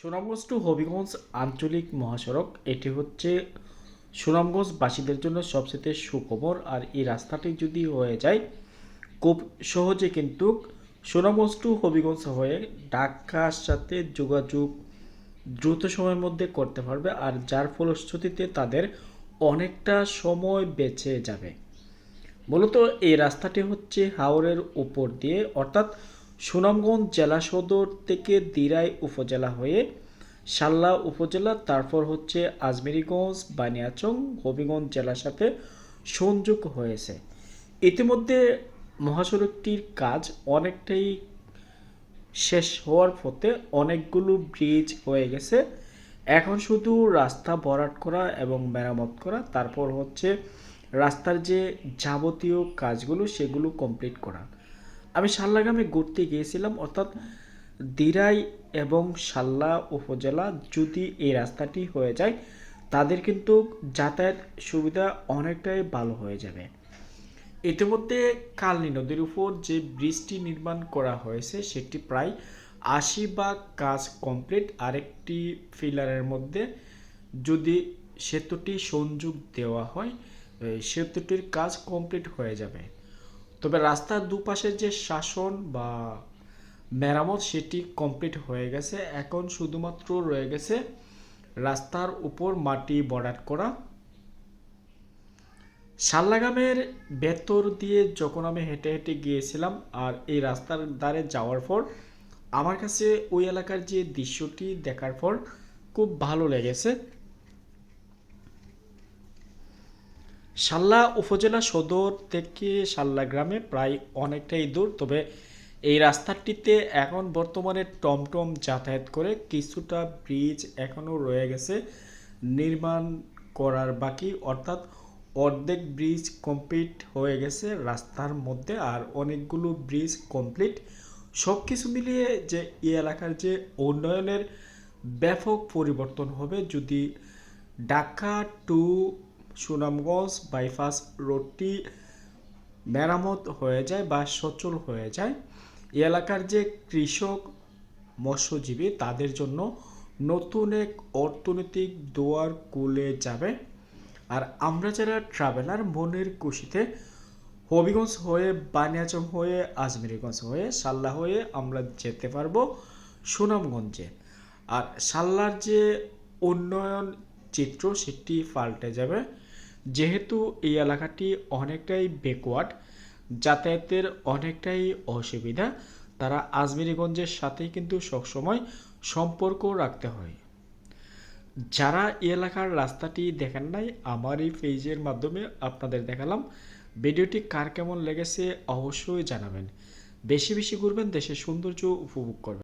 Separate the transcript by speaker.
Speaker 1: Sunamganj two Habiganj আঞ্চলিক মহাসড়ক, এটি হচ্ছে সুনামগঞ্জবাসীদের জন্য সবচেয়ে সুখবর। আর এই রাস্তাটি যদি হয়ে যায়, খুব সহজে কিন্তু সুনামগঞ্জ টু হবিগঞ্জ হয়ে ঢাকার সাথে যোগাযোগ দ্রুত সময়ের মধ্যে করতে পারবে। আর যার ফলশ্রুতিতে তাদের অনেকটা সময় বেঁচে যাবে। মূলত এই রাস্তাটি হচ্ছে হাওরের উপর দিয়ে, অর্থাৎ সুনামগঞ্জ জেলা সদর থেকে দিরাই উপজেলা হয়ে সাল্লা উপজেলা, তারপর হচ্ছে আজমেরিগঞ্জ, বানিয়াচং, হবিগঞ্জ জেলার সাথে সংযোগ হয়েছে। ইতিমধ্যে মহাসড়কটির কাজ অনেকটাই শেষ হওয়ার পথে অনেকগুলো ব্রিজ হয়ে গেছে। এখন শুধু রাস্তা ভরাট করা এবং মেরামত করা, তারপর হচ্ছে রাস্তার যে যাবতীয় কাজগুলো সেগুলো কমপ্লিট করা। আমি সাল্লাগ্রামে ঘুরতে গিয়েছিলাম, অর্থাৎ দিরাই এবং শাল্লা উপজেলা যদি এই রাস্তাটি হয়ে যায়, তাদের কিন্তু যাতায়াত সুবিধা অনেকটাই ভালো হয়ে যাবে। ইতিমধ্যে কালনী নদীর উপর যে ব্রিজটি নির্মাণ করা হয়েছে, সেটি প্রায় আশি ভাগ কাজ কমপ্লিট। আরেকটি ফিলারের মধ্যে যদি সেতুটি সংযোগ দেওয়া হয় সেতুটির কাজ কমপ্লিট হয়ে যাবে। তবে রাস্তার দুপাশের যে শাসন বা মেরামত, সেটি কমপ্লিট হয়ে গেছে। এখন শুধুমাত্র রয়ে গেছে রাস্তার উপর মাটি বর্ডার করা। শাল্লাগামের ভেতর দিয়ে যখন আমি হেঁটে হেঁটে গিয়েছিলাম আর এই রাস্তার ধারে যাওয়ার পর, আমার কাছে ওই এলাকার যে দৃশ্যটি দেখার পর খুব ভালো লেগেছে। সাল্লা উপজেলা সদর থেকে সাল্লা গ্রামে প্রায় অনেকটাই দূর। তবে এই রাস্তাটিতে এখন বর্তমানে টমটম যাতায়াত করে কিছুটা ব্রিজ এখনও রয়ে গেছে নির্মাণ করার বাকি। অর্থাৎ অর্ধেক ব্রিজ কমপ্লিট হয়ে গেছে রাস্তার মধ্যে আর অনেকগুলো ব্রিজ কমপ্লিট। সব কিছু মিলিয়ে যে এই এলাকার যে উন্নয়নের ব্যাপক পরিবর্তন হবে যদি ঢাকা টু সুনামগঞ্জ বাইপাস রোডটি মেরামত হয়ে যায় বা সচল হয়ে যায়। এলাকার যে কৃষক মৎস্যজীবী, তাদের জন্য নতুন এক অর্থনৈতিক দোয়ার কুলে যাবে। আর আমরা যারা ট্রাভেলার মনের খুশিতে হবিগঞ্জ হয়ে, বানিয়াচং হয়ে, আজমেরিগঞ্জ হয়ে, সাল্লা হয়ে আমরা যেতে পারব সুনামগঞ্জে। আর সাল্লার যে উন্নয়ন চিত্র সেটি পাল্টে যাবে। যেহেতু এই এলাকাটি অনেকটাই ব্যাকওয়ার্ড যাতায়াতের অনেকটাই অসুবিধা, তারা আজমেরিগঞ্জের সাথেই কিন্তু সবসময় সম্পর্ক রাখতে হয়। যারা এলাকার রাস্তাটি দেখেন নাই, আমার এই পেজের মাধ্যমে আপনাদের দেখালাম ভিডিওটি কার কেমন লেগেছে অবশ্যই জানাবেন। বেশি বেশি ঘুরবেন, দেশের সৌন্দর্য উপভোগ করবেন।